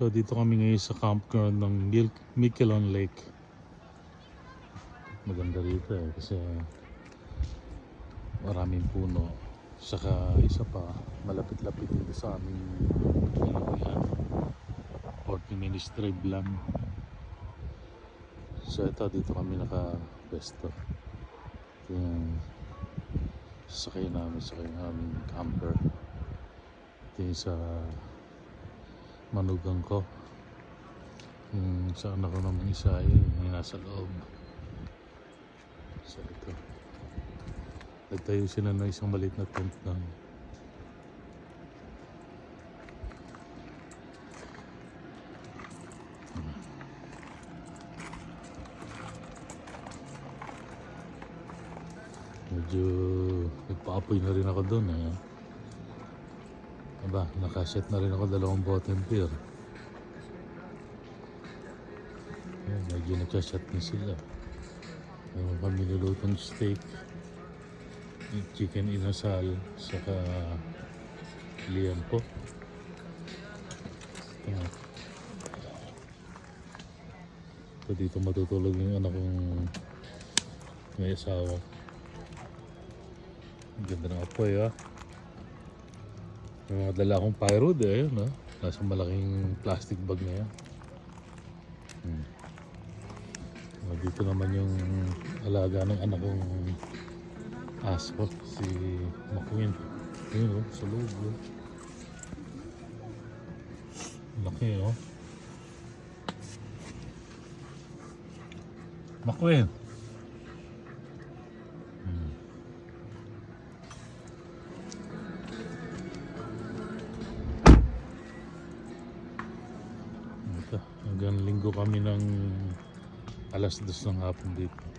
So dito kami ngayon sa campground ng Mil- Miquelon Lake. Maganda rito eh kasi maraming puno. Saka isa pa, malapit-lapit dito sa aming inuwian. 40 minutes lang. So ito, dito kami naka-pesto. Ito yung sasakay namin, sakay namin camper. Ito yung sa manugang ko. Yung sa anak ko naman isa ay yung nasa loob. So ito. Nagtayo sila ng isang maliit na tent lang. Medyo nagpaapoy na rin ako doon eh. Aba, nakaset na rin ako dalawang bottom beer. Ayan, medyo nagsaset na sila. Meron kami nilutong steak, chicken inasal, saka liampo. Ito. Ito dito matutulog yung anak kong may asawa. Ganda ng apoy ah. May dala akong pyro eh, ayun ah. Nasa malaking plastic bag na yan. Hmm. Ah, Dito naman yung alaga ng anak kong aso, si McQueen. Ayun oh, sa loob oh. Laki oh. McQueen. Ito, hanggang linggo kami ng alas dos ng hapon dito.